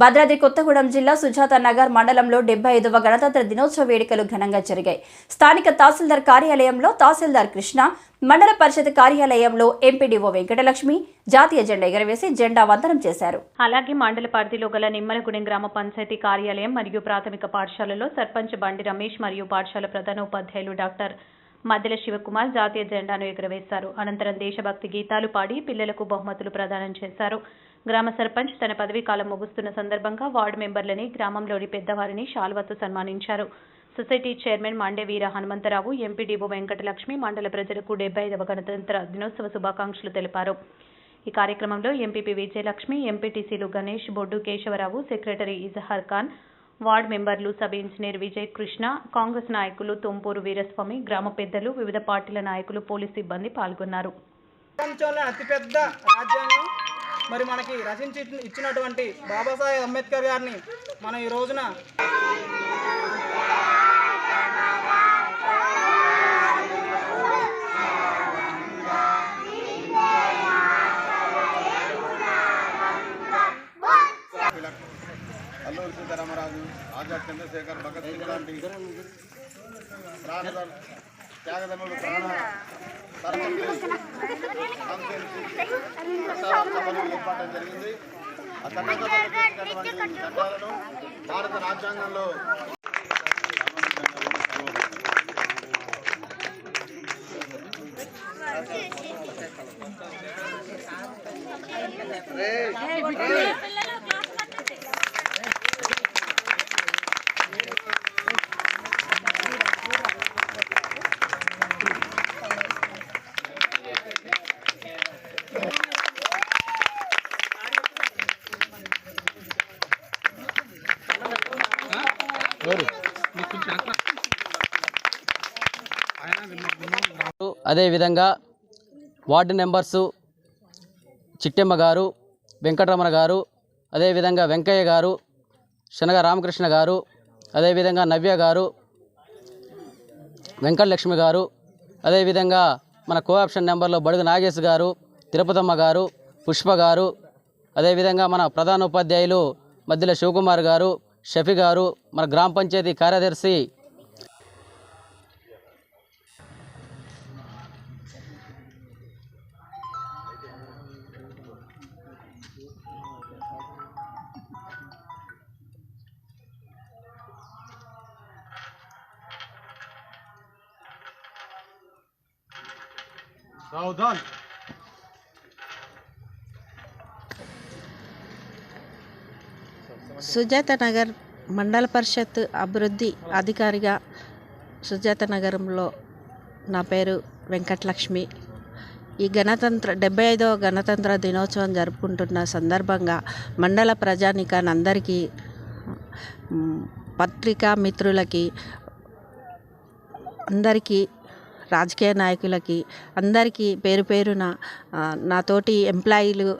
భద్రాద్రి కొత్తగూడెం జిల్లా సుజాత నగర్ మండలంలో డెబ్బై ఐదవ గణతంత్ర దినోత్సవ వేడుకలు ఘనంగా జరిగాయి. స్థానిక తహసీల్దార్ కార్యాలయంలో తహసీల్దార్ కృష్ణ మండల పరిషత్ కార్యాలయంలో ఎంపీడీఓ వెంకటలక్ష్మి జాతీయ జెండా ఎగరవేసి జెండా వందనం చేశారు. అలాగే మండల పరిధిలో గల నిమ్మలగూడెం గ్రామ పంచాయతీ కార్యాలయం మరియు ప్రాథమిక పాఠశాలలో సర్పంచ్ బండి రమేష్ మరియు పాఠశాల ప్రధానోపాధ్యాయులు డాక్టర్ మద్దెల శివకుమార్ జాతీయ జెండాను ఎగురవేశారు. అనంతరం దేశభక్తి గీతాలు పాడి పిల్లలకు బహుమతులు ప్రదానం చేశారు. గ్రామ సర్పంచ్ తన పదవీకాలం ముగుస్తున్న సందర్భంగా వార్డు మెంబర్లని గ్రామంలోని పెద్దవారిని శాల్వతో సన్మానించారు. Society chairman Mandeveera Hanumantharao MPDO Venkatalakshmi మండల ప్రజలకు డెబ్బై ఐదవ గణతంత్ర దినోత్సవ శుభాకాంక్షలు తెలిపారు. ఈ కార్యక్రమంలో ఎంపీపీ విజయలక్ష్మి ఎంపీటీసీలు గణేష్ బొడ్డు కేశవరావు సెక్రటరీ ఇజహార్ ఖాన్ వార్డు మెంబర్లు సబ్ ఇంజనీర్ విజయ్ కృష్ణ కాంగ్రెస్ నాయకులు తుంపూరు వీరస్వామి గ్రామ పెద్దలు వివిధ పార్టీల నాయకులు పోలీసు సిబ్బంది పాల్గొన్నారు. ప్రపంచంలో అతిపెద్ద రాజ్యాంగం మరి మనకి రచించి ఇచ్చినటువంటి బాబాసాహెబ్ అంబేద్కర్ గారిని మనం ఈ రోజున అల్లూరి సీతారామరాజు ఆజాద్ చంద్రశేఖర్ భగత్ సింగ్ లాంటి ప్రాణ త్యాగదనులు ప్రాణ ఏర్పాటు జరిగింది ఆ చట్టాలను భారత రాజ్యాంగంలో అదేవిధంగా వార్డు నెంబర్సు చిట్టెమ్మ గారు వెంకటరమణ గారు అదేవిధంగా వెంకయ్య గారు శనగ రామకృష్ణ గారు అదేవిధంగా నవ్య గారు వెంకటలక్ష్మి గారు అదేవిధంగా మన కోఆప్షన్ నెంబర్లో బడుగు నాగేశ్ గారు తిరుపతమ్మ గారు పుష్ప గారు అదేవిధంగా మన ప్రధాన ఉపాధ్యాయులు మధ్యలో శివకుమార్ గారు షఫీ గారు మన గ్రామ పంచాయతీ కార్యదర్శి. సావధాన్ సుజాత నగర్ మండల పరిషత్ అభివృద్ధి అధికారిగా సుజాత నగరంలో నా పేరు వెంకటలక్ష్మి. ఈ గణతంత్ర డెబ్బై ఐదవ గణతంత్ర దినోత్సవం జరుపుకుంటున్న సందర్భంగా మండల ప్రజానికన్నందరికీ పత్రికా మిత్రులకి అందరికీ రాజకీయ నాయకులకి అందరికీ పేరు పేరున నాతోటి ఎంప్లాయీలు